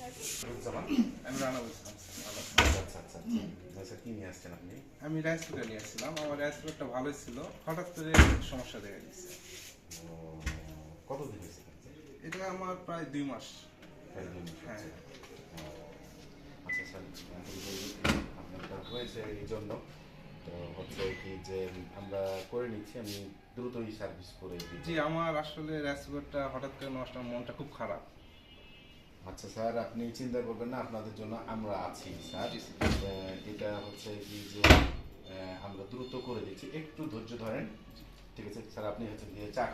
আমি রানা আমি নিয়ে আসছিলাম, আমার রাইস ভালোই ছিল। হঠাৎ করে সমস্যা দেখা দিচ্ছে কতদিন এটা আমার প্রায় দুই মাস। হ্যাঁ। আচ্ছা হয়েছে এই জন্য তো হচ্ছে কি যে আমরা করে নিচ্ছি আমি দ্রুতই সার্ভিস করে জি, আমার আসলে রাইস হঠাৎ করে নষ্ট মনটা খুব খারাপ। আচ্ছা স্যার আপনি চিন্তা করবেন না আপনাদের জন্য আমরা আছি স্যার। এটা হচ্ছে কি যে আমরা দ্রুত করে দিচ্ছি। একটু ধৈর্য ধরেন। ঠিক আছে স্যার আপনি হচ্ছে গিয়ে চাক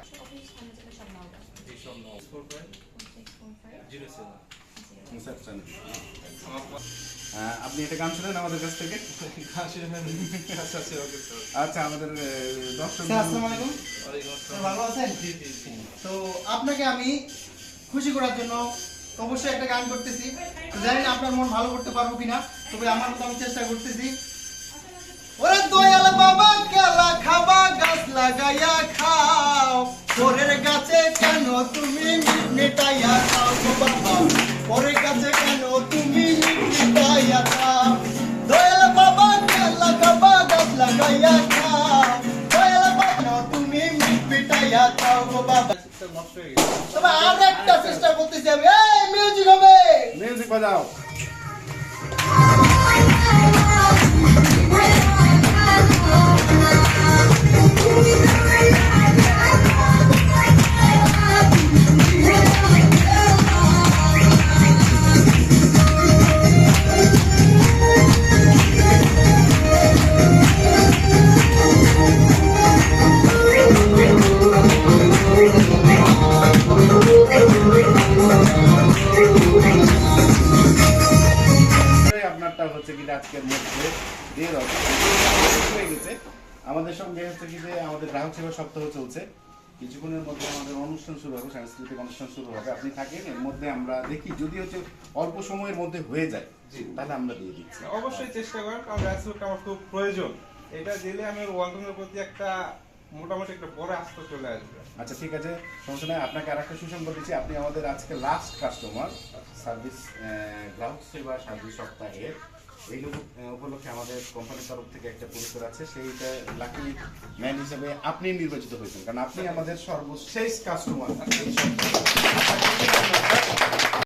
আপনি একটা গান শুনেন আমাদের কাছ থেকে? আচ্ছা ওকে স্যার আমাদের দর্শক স্যার আসসালামু আলাইকুম। ওয়ালাইকুম স্যার আসসালাম ভালো আছেন? জি জি জি। তো আপনাকে আমি খুশি করার জন্য অবশ্যই একটা গান করতেছি। জানি না আপনার মন ভালো করতে পারব কিনা, তবে আমার মতো আমি চেষ্টা করতেছি। ওরে দয়াল বাবা খাবা, গাছ লাগাইয়া খাও। পরের গাছে কেন তুমি খাও বাবা? পরের গাছে কেন তুমি খাও দয়াল বাবা খাবা, গাছ লাগাইয়া খাও। দয়াল বাবা, তুমি মিটাইয়া খাও বাবা। তবে আর একটা চেষ্টা করতেছি আমি। এই মিউজিক হবে। মিউজিক বাজাও। আপনারটা হচ্ছে কি আজকের মধ্যে দিয়ে হয়ে গেছে। আমাদের সঙ্গে হচ্ছে কি যে আমাদের গ্রাহক সেবা সপ্তাহ চলছে। কিছুক্ষণের মধ্যে আমাদের অনুষ্ঠান শুরু হবে সাংস্কৃতিক অনুষ্ঠান শুরু হবে। আপনি থাকেন এর মধ্যে আমরা দেখি যদি হচ্ছে অল্প সময়ের মধ্যে হয়ে যায়। তাহলে আমরা দিয়ে দিচ্ছি। অবশ্যই চেষ্টা করেন কারণ রাইস আমার খুব প্রয়োজন। এটা দিলে আমি ওয়ালটনের প্রতি একটা মোটামুটি একটা বড় আস্থা চলে আসবে। আচ্ছা ঠিক আছে। সমস্যা নাই, আপনাকে আর একটা সুসংবাদ দিচ্ছি। আপনি আমাদের আজকে লাস্ট কাস্টমার সার্ভিস গ্রাহক সেবা সার্ভিস সপ্তাহে। এই লোক- উপলক্ষে আমাদের কোম্পানির তরফ থেকে একটা পুরস্কার আছে। সেইটা লাকি ম্যান হিসেবে আপনি নির্বাচিত হয়েছেন। কারণ আপনি আমাদের সর্বশেষ কাস্টমার